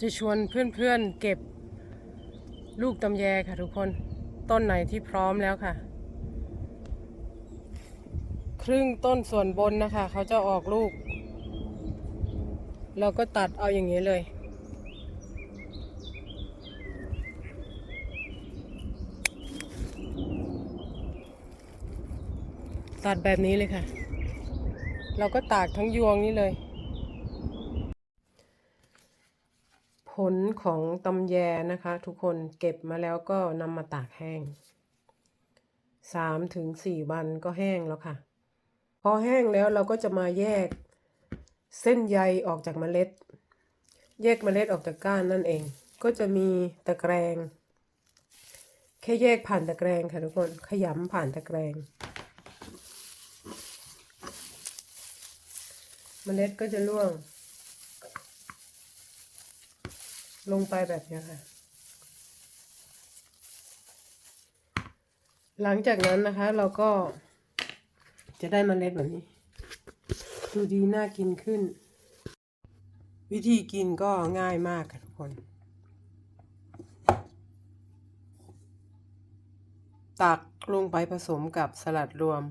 จะชวนเพื่อนๆเก็บลูกตำแยค่ะทุกคน ต้นไหนที่พร้อมแล้วค่ะ ครึ่งต้นส่วนบนนะคะ เขาจะออกลูก เราก็ตัดเอาอย่างนี้เลย ตัดแบบนี้เลยค่ะ เราก็ตากทั้งยวงนี้เลย ผลของตำแยนะคะ ทุกคนเก็บมาแล้วก็นำมาตากแห้งสามถึงสี่วันก็แห้งแล้วค่ะ พอแห้งแล้วเราก็จะมาแยกเส้นใยออกจากเมล็ด แยกเมล็ดออกจากก้านนั่นเอง ก็จะมีตะแกรงแค่แยกผ่านตะแกรงค่ะทุกคนขยำผ่านตะแกรงเมล็ดก็จะร่วง ลงไปแบบนี้ค่ะ หลังจากนั้นนะคะเราก็จะได้เมล็ดแบบนี้ ดูดีน่ากินขึ้น วิธีกินก็ง่ายมากค่ะทุกคน ตักลงไปผสมกับสลัดรวม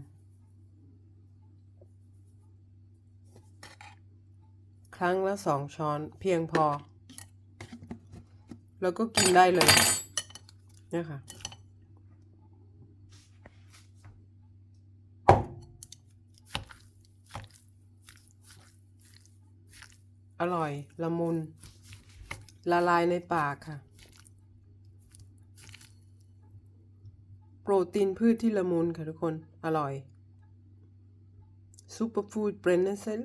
ครั้งละสองช้อนเพียงพอ แล้วก็กินได้เลยเนี่ยค่ะ อร่อย ละมุน ละลายในปากค่ะ โปรตีนพืชที่ละมุนค่ะทุกคน อร่อยซูเปอร์ฟู้ดเบรนเนเซล